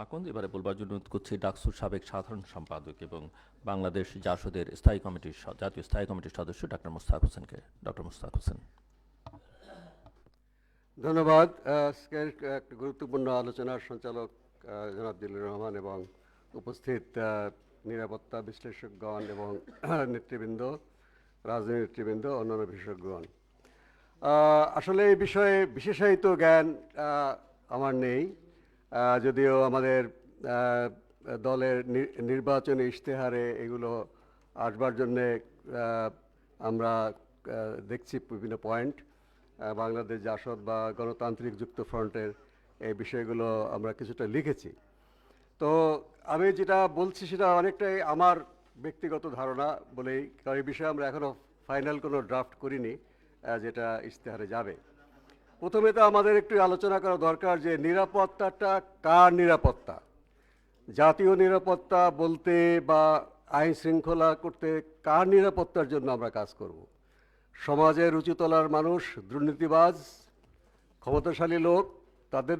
মাকন্দ এবারে বলবার জন্য করছি ডাকসুর সাবেক সাধারণ সম্পাদক এবং বাংলাদেশ জাসদের স্থায়ী কমিটির জাতীয় স্থায়ী কমিটির সদস্য ডক্টর মুস্তাক হোসেনকে। ডক্টর মুস্তাক হোসেন। ধন্যবাদ। আজকের একটা গুরুত্বপূর্ণ আলোচনার সঞ্চালক জনাব দিলুর রহমান এবং উপস্থিত নিরাপত্তা বিশ্লেষকগণ এবং নেতৃবৃন্দ, রাজনৈতিক নেতৃবৃন্দ, অন্যান্য বিশেষজ্ঞগণ। আসলে এই বিষয়ে বিশেষায়িত জ্ঞান আমার নেই। যদিও আমাদের দলের নির্বাচনী ইশতেহারে এগুলো আসবার জন্যে আমরা দেখছি বিভিন্ন পয়েন্ট। বাংলাদেশ জাসদ বা গণতান্ত্রিক যুক্ত ফ্রন্টের এই বিষয়গুলো আমরা কিছুটা লিখেছি। তো আমি যেটা বলছি সেটা অনেকটাই আমার ব্যক্তিগত ধারণা বলেই, কারণ এই বিষয়ে আমরা এখনও ফাইনাল কোনো ড্রাফট করিনি যেটা ইশতেহারে যাবে। প্রথমে তো আমাদের একটু আলোচনা করা দরকার যে নিরাপত্তাটা কার নিরাপত্তা? জাতীয় নিরাপত্তা বলতে বা আইন শৃঙ্খলা করতে কার নিরাপত্তার জন্য আমরা কাজ করব? সমাজের রুচি তোলার মানুষ, দুর্নীতিবাজ, ক্ষমতাশালী লোক, তাদের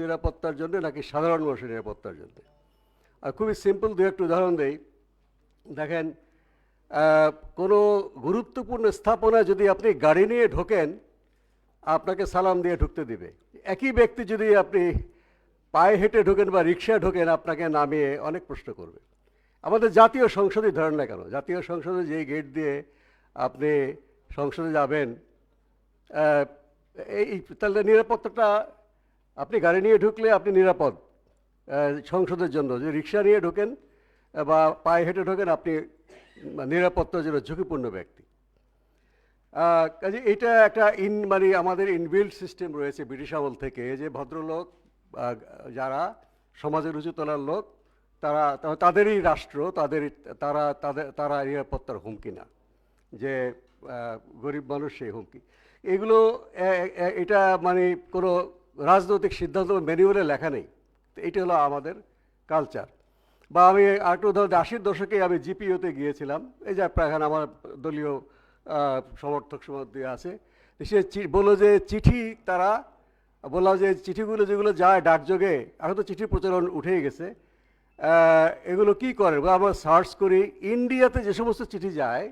নিরাপত্তার জন্য নাকি সাধারণ মানুষের নিরাপত্তার জন্য? আর খুবই সিম্পল দু একটু উদাহরণ দেই। দেখেন কোনো গুরুত্বপূর্ণ স্থাপনা যদি আপনি গাড়ি নিয়ে ঢোকেন আপনাকে সালাম দিয়ে ঢুকতে দিবে। একই ব্যক্তি যদি আপনি পায়ে হেঁটে ঢোকেন বা রিক্সায় ঢোকেন, আপনাকে নামিয়ে অনেক প্রশ্ন করবে। আমাদের জাতীয় সংসদই ধরেন না কেন, জাতীয় সংসদে যেই গেট দিয়ে আপনি সংসদে যাবেন এই তাহলে নিরাপত্তাটা, আপনি গাড়ি নিয়ে ঢুকলে আপনি নিরাপদ সংসদের জন্য। যদি রিক্সা নিয়ে ঢোকেন বা পায়ে হেঁটে ঢোকেন, আপনি নিরাপত্তার জন্য ঝুঁকিপূর্ণ ব্যক্তি। কাজে এটা একটা ইন মানে আমাদের ইনবিল্ড সিস্টেম রয়েছে ব্রিটিশ আমল থেকে যে ভদ্রলোক যারা সমাজের উঁচু তলার লোক, তারা তাদেরই রাষ্ট্র, তাদের, তারা তাদের, তারা নিরাপত্তার হুমকি না, যে গরিব মানুষ সেই হুমকি। এগুলো এটা মানে কোনো রাজনৈতিক সিদ্ধান্ত ম্যানুয়ালে লেখা নেই। এটা হলো আমাদের কালচার। বা আমি আরেকটু ধরুন আশির দশকে আমি জিপিওতে গিয়েছিলাম, এই যে প্রায় আমার দলীয় সমর্থক সমাধি আছে। সে বলল যে চিঠি তারা বললাম যে চিঠিগুলো যেগুলো যায় ডাকযোগে এখন তো চিঠির প্রচলন উঠেই গেছে। এগুলো কি করে আমরা সার্চ করি, ইন্ডিয়াতে যে সমস্ত চিঠি যায়,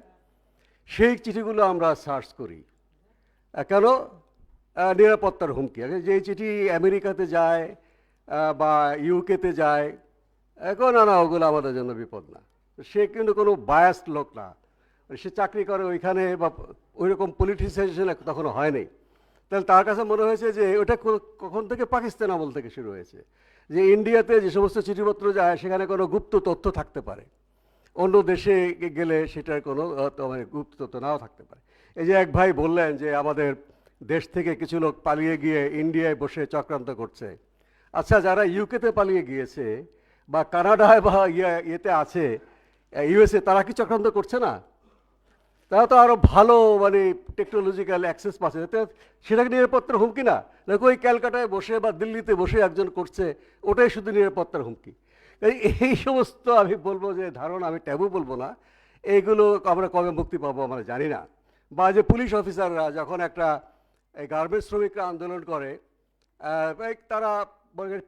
সেই চিঠিগুলো আমরা সার্চ করি। কেন? নিরাপত্তার হুমকি। যে চিঠি আমেরিকাতে যায় বা ইউকেতে যায়, এখন না ওগুলো আমাদের জন্য বিপদ না। সে কিন্তু কোনো বায়াস্ট লোক না। সে চাকরি করে ওইখানে বা ওই রকম পলিটিসাইজেশন তখনও হয়নি। তাহলে তার কাছে মনে হয়েছে যে ওটা কখন থেকে পাকিস্তান আমল থেকে শুরু হয়েছে? যে ইন্ডিয়াতে যে সমস্ত চিঠিপত্র যায়, সেখানে কোনো গুপ্ত তথ্য থাকতে পারে। অন্য দেশে গেলে সেটার কোনো মানে গুপ্ত তথ্য নাও থাকতে পারে। এই যে এক ভাই বললেন যে আমাদের দেশ থেকে কিছু লোক পালিয়ে গিয়ে ইন্ডিয়ায় বসে চক্রান্ত করছে। আচ্ছা যারা ইউকেতে পালিয়ে গিয়েছে বা কানাডায় বা ইয়ে ইয়েতে আছে ইউএসএ তারা কি চক্রান্ত করছে না? তারা তো আরও ভালো মানে টেকনোলজিক্যাল অ্যাক্সেস পাচ্ছে। তো সেটা নিরাপত্তার হুমকি না। দেখো, ওই ক্যালকাটায় বসে বা দিল্লিতে বসে একজন করছে, ওটাই শুধু নিরাপত্তার হুমকি। এই সমস্ত আমি বলব যে ধারণা, আমি ট্যাবু বলব না। এইগুলো আমরা কবে মুক্তি পাবো আমরা জানি না। বা যে পুলিশ অফিসাররা যখন একটা গার্মেন্টস শ্রমিকরা আন্দোলন করে তারা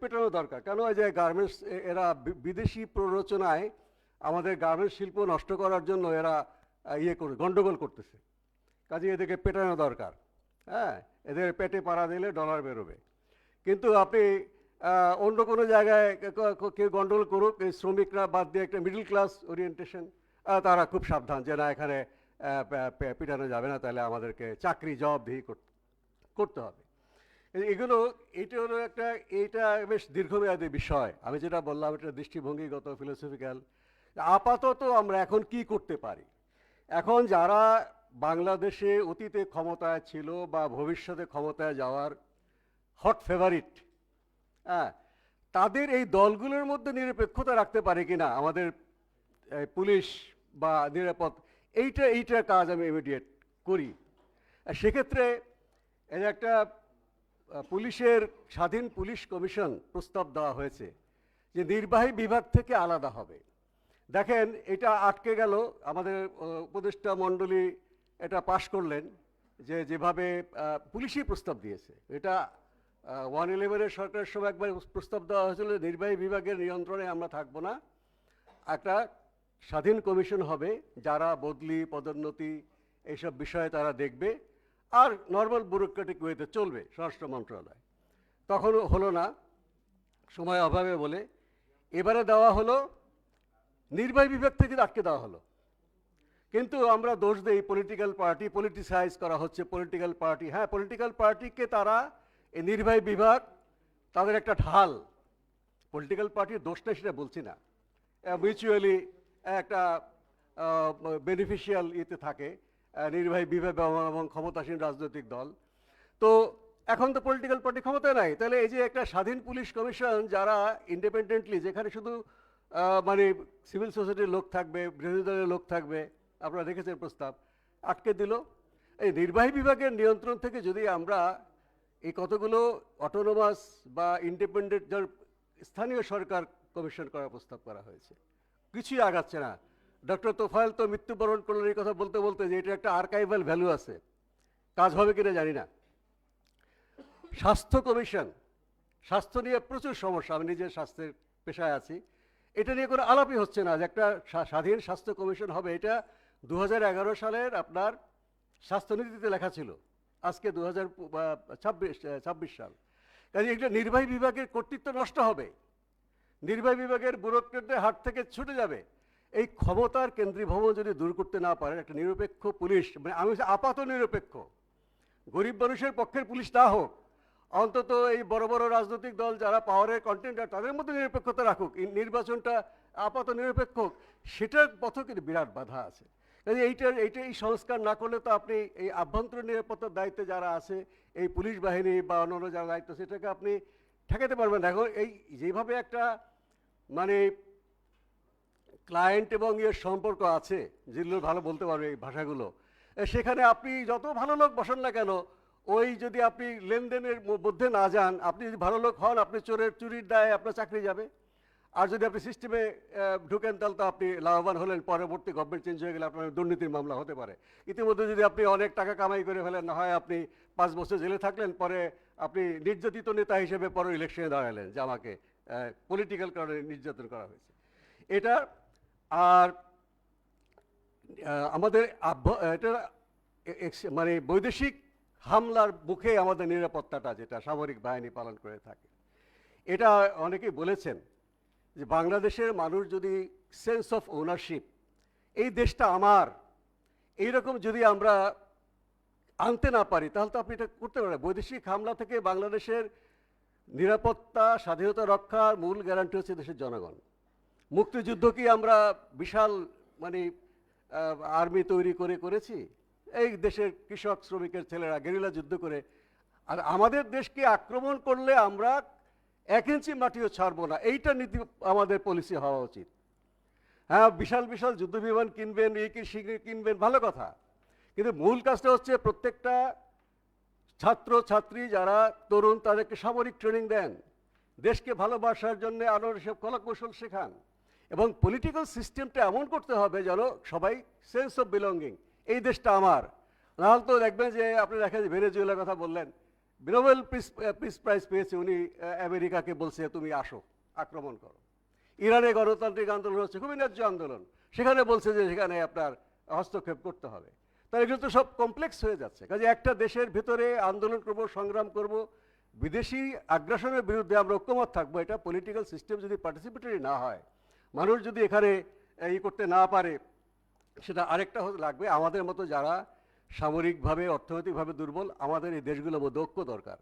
পেটানো দরকার। কেন? যে গার্মেন্টস এরা বিদেশি প্ররোচনায় আমাদের গার্মেন্টস শিল্প নষ্ট করার জন্য এরা ইয়ে করে, গন্ডগোল করতেছে। কাজে এদেরকে পেটানো দরকার। হ্যাঁ এদের পেটে পাড়া দিলে ডলার বেরোবে। কিন্তু আপনি অন্য কোনো জায়গায় কেউ গন্ডগোল করুক, এই শ্রমিকরা বাদ দিয়ে একটা মিডল ক্লাস ওরিয়েন্টেশন তারা খুব সাবধান যে না, এখানে পিটানো যাবে না, তাহলে আমাদেরকে চাকরি জবাবদিহি করতে করতে হবে। এগুলো, এটা হলো একটা, এটা বেশ দীর্ঘমেয়াদী বিষয়। আমি যেটা বললাম, এটা দৃষ্টিভঙ্গিগত ফিলোসফিক্যাল আপাতত আমরা এখন কি করতে পারি? এখন যারা বাংলাদেশে অতীতে ক্ষমতায় ছিল বা ভবিষ্যতে ক্ষমতায় যাওয়ার হট ফেভারিট হ্যাঁ তাদের এই দলগুলোর মধ্যে নিরপেক্ষতা রাখতে পারে কিনা, আমাদের পুলিশ বা নিরাপদ, এইটা এইটা কাজ আমি ইমিডিয়েট করি। সেক্ষেত্রে যে একটা পুলিশের, স্বাধীন পুলিশ কমিশন প্রস্তাব দেওয়া হয়েছে যে নির্বাহী বিভাগ থেকে আলাদা হবে। দেখেন, এটা আটকে গেল। আমাদের উপদেষ্টা মণ্ডলী এটা পাশ করলেন যে যেভাবে পুলিশই প্রস্তাব দিয়েছে। এটা ওয়ান ইলেভেনের সরকারের সময় একবার প্রস্তাব দেওয়া হয়েছিল, নির্বাহী বিভাগের নিয়ন্ত্রণে আমরা থাকব না। একটা স্বাধীন কমিশন হবে, যারা বদলি, পদোন্নতি এইসব বিষয়ে তারা দেখবে, আর নর্মাল ব্যুরোক্রেটিক ওয়েতে চলবে স্বরাষ্ট্র মন্ত্রণালয়। তখন হলো না, সময় অভাবে বলে। এবারে দেওয়া হলো নির্বাহী বিভাগ থেকে আটকে দেওয়া হলো। কিন্তু আমরা দোষ দেই পলিটিক্যাল পার্টি পলিটিসাইজ করা হচ্ছে পলিটিক্যাল পার্টি হ্যাঁ পলিটিক্যাল পার্টিকে তারা, এই নির্বাহী বিভাগ, তাদের একটা ঢাল। পলিটিক্যাল পার্টির দোষ নেই সেটা বলছি না। মিউচুয়ালি একটা বেনিফিশিয়াল ইতে থাকে নির্বাহী বিভাগ এবং- ক্ষমতাসীন রাজনৈতিক দল। তো এখন তো পলিটিক্যাল পার্টি ক্ষমতায় নাই। তাহলে এই যে একটা স্বাধীন পুলিশ কমিশন যারা ইন্ডিপেন্ডেন্টলি যেখানে শুধু মানে সিভিল সোসাইটির লোক থাকবে, বিরোধী দলের লোক থাকবে, আপনারা দেখেছেন প্রস্তাব। আটকে দিল। এই নির্বাহী বিভাগের নিয়ন্ত্রণ থেকে যদি আমরা এই কতগুলো অটোনোমাস বা ইন্ডিপেন্ডেন্ট স্থানীয় সরকার কমিশন করার প্রস্তাব করা হয়েছে, কিছুই আগাচ্ছে না। ডক্টর তোফায়েল তো মৃত্যুবরণ করলেন এই কথা বলতে বলতে যে এটা একটা আর্কাইভাল ভ্যালু আছে। কাজ হবে কিনা জানি না। স্বাস্থ্য কমিশন স্বাস্থ্য নিয়ে প্রচুর সমস্যা, আমি নিজের স্বাস্থ্যের পেশায় আছি। এটা নিয়ে কোনো আলাপই হচ্ছে না যে একটা স্বা- স্বাধীন স্বাস্থ্য কমিশন হবে। এটা দু হাজার এগারো সালের আপনার স্বাস্থ্যনীতিতে লেখা ছিল। আজকে দু হাজার ছাব্বিশ সাল। কাজে এটা নির্বাহী বিভাগের কর্তৃত্ব নষ্ট হবে। নির্বাহী বিভাগের ব্যুরোক্রেটদের হাত থেকে ছুটে যাবে। এই ক্ষমতার কেন্দ্রীভবন যদি দূর করতে না পারেন, একটা নিরপেক্ষ পুলিশ মানে আমি আপাত নিরপেক্ষ, গরিব মানুষের পক্ষের পুলিশ না হোক অন্তত এই বড় বড় রাজনৈতিক দল যারা পাওয়ারের কন্টেন্টার তাদের মধ্যে নিরপেক্ষতা রাখুক নির্বাচনটা আপাত নিরপেক্ষ সেটার পথে কিন্তু বিরাট বাধা আছে এইটার এইটা এই সংস্কার না করলে তো আপনি এই আভ্যন্তরীণ নিরাপত্তার দায়িত্বে যারা আছে, এই পুলিশ বাহিনী বা অন্যান্য যারা দায়িত্ব সেটাকে আপনি ঠেকাতে পারবেন। এখন এই যেভাবে একটা মানে ক্লায়েন্ট এবং ইয়ের সম্পর্ক আছে, যেগুলো ভালো বলতে পারবে এই ভাষাগুলো সেখানে আপনি যত ভালো লোক বসেন না কেন ওই যদি আপনি লেনদেনের মধ্যে না যান, আপনি যদি ভালো লোক হন, আপনি চোরের চুরির দায়ে আপনার চাকরি যাবে। আর যদি আপনি সিস্টেমে ঢুকেন, তাহলে তো আপনি লাভবান হলেন, পরবর্তী গভর্নমেন্ট চেঞ্জ হয়ে গেলে আপনার দুর্নীতির মামলা হতে পারে। ইতিমধ্যে যদি আপনি অনেক টাকা কামাই করে ফেলেন, না হয় আপনি পাঁচ বছর জেলে থাকলেন, পরে আপনি নির্যাতিত নেতা হিসেবে পরে ইলেকশনে দাঁড়ালেন, যে আমাকে পলিটিক্যাল কারণে নির্যাতন করা হয়েছে। এটা আর আমাদের এটা মানে বৈদেশিক হামলার মুখে আমাদের নিরাপত্তাটা যেটা, সামরিক বাহিনী পালন করে থাকে। এটা অনেকেই বলেছেন যে বাংলাদেশের মানুষ যদি সেন্স অফ ওনারশিপ এই দেশটা আমার, এইরকম যদি আমরা আনতে না পারি, তাহলে তো আপনি এটা করতে পারেন বৈদেশিক হামলা থেকে বাংলাদেশের নিরাপত্তা, স্বাধীনতা রক্ষার মূল গ্যারান্টি হচ্ছে দেশের জনগণ। মুক্তিযুদ্ধ কি আমরা বিশাল মানে আর্মি তৈরি করে করেছি? এই দেশের কৃষক, শ্রমিকের ছেলেরা গেরিলা যুদ্ধ করে, আর আমাদের দেশকে আক্রমণ করলে আমরা এক ইঞ্চি মাটিও ছাড়বো না। এইটা নীতি আমাদের পলিসি হওয়া উচিত। হ্যাঁ বিশাল বিশাল যুদ্ধ বিমান কিনবেন, এই কিনবেন, ভালো কথা। কিন্তু মূল কাজটা হচ্ছে প্রত্যেকটা ছাত্র, ছাত্রী যারা তরুণ, তাদেরকে সামরিক ট্রেনিং দেন। দেশকে ভালোবাসার জন্য আরও সব কলাকৌশল শেখান। এবং পলিটিক্যাল সিস্টেমটা এমন করতে হবে যেন সবাই সেন্স অফ বিলঙ্গিং এই দেশটা আমার। নাহলে তো দেখবেন যে আপনি দেখেন যে ভেনেজুয়েলার কথা বললেন, নোবেল পিস পিস প্রাইজ পেয়েছে উনি আমেরিকাকে বলছে, তুমি আসো, আক্রমণ করো। ইরানে গণতান্ত্রিক আন্দোলন হচ্ছে, খুবই ন্যায্য আন্দোলন। সেখানে বলছে যে সেখানে আপনার হস্তক্ষেপ করতে হবে। তাই এগুলো তো সব কমপ্লেক্স হয়ে যাচ্ছে। কাজে একটা দেশের ভিতরে আন্দোলন করব, সংগ্রাম করব, বিদেশি আগ্রাসনের বিরুদ্ধে আমরা ঐক্যমত থাকব, এটা পলিটিক্যাল সিস্টেম যদি পার্টিসিপেটরি না হয়, মানুষ যদি এখানে ই করতে না পারে সেটা আরেকটা লাগবে। আমাদের মতো যারা সামরিকভাবে, অর্থনৈতিকভাবে দুর্বল, আমাদের এই দেশগুলোর মধ্যে ঐক্য দরকার।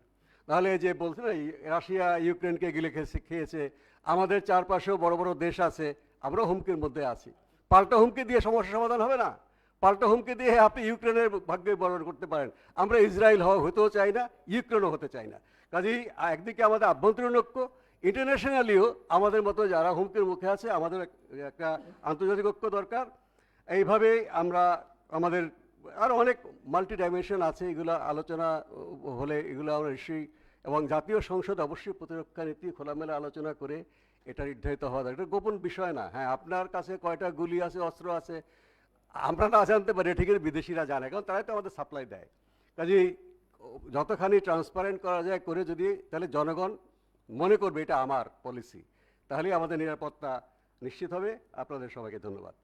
নাহলে যে বলছে না রাশিয়া, ইউক্রেনকে গিলে খেয়েছে খেয়েছে, আমাদের চারপাশেও বড় বড় দেশ আছে, আমরাও হুমকির মধ্যে আছি। পাল্টা হুমকি দিয়ে সমস্যা সমাধান হবে না। পাল্টা হুমকি দিয়ে আপনি ইউক্রেনের ভাগ্যে বরণ করতে পারেন। আমরা ইসরায়েল হওয়া হতেও চাই না, ইউক্রেনও হতে চাই না। কাজেই একদিকে আমাদের আভ্যন্তরীণ ঐক্য ইন্টারন্যাশনালিও আমাদের মতো যারা হুমকির মুখে আছে, আমাদের একটা আন্তর্জাতিক ঐক্য দরকার। এইভাবে আমরা আমাদের আর অনেক মাল্টি ডাইমেনশন আছে, এগুলো আলোচনা, হলে এগুলো আমরা নিশ্চয়ই, এবং জাতীয় সংসদ অবশ্যই প্রতিরক্ষা নীতি খোলামেলা আলোচনা করে এটা নির্ধারিত হওয়া দরকার। এটা গোপন বিষয় না। হ্যাঁ আপনার কাছে কয়টা গুলি আছে, অস্ত্র আছে, আমরা না জানতে পারি ঠিক বিদেশিরা জানে, কারণ তারাই তো আমাদের সাপ্লাই দেয়। কাজেই যতখানি ট্রান্সপারেন্ট করা যায় করে যদি, তাহলে জনগণ মনে করবে এটা আমার পলিসি তাহলেই আমাদের নিরাপত্তা নিশ্চিত হবে। আপনাদের সবাইকে ধন্যবাদ।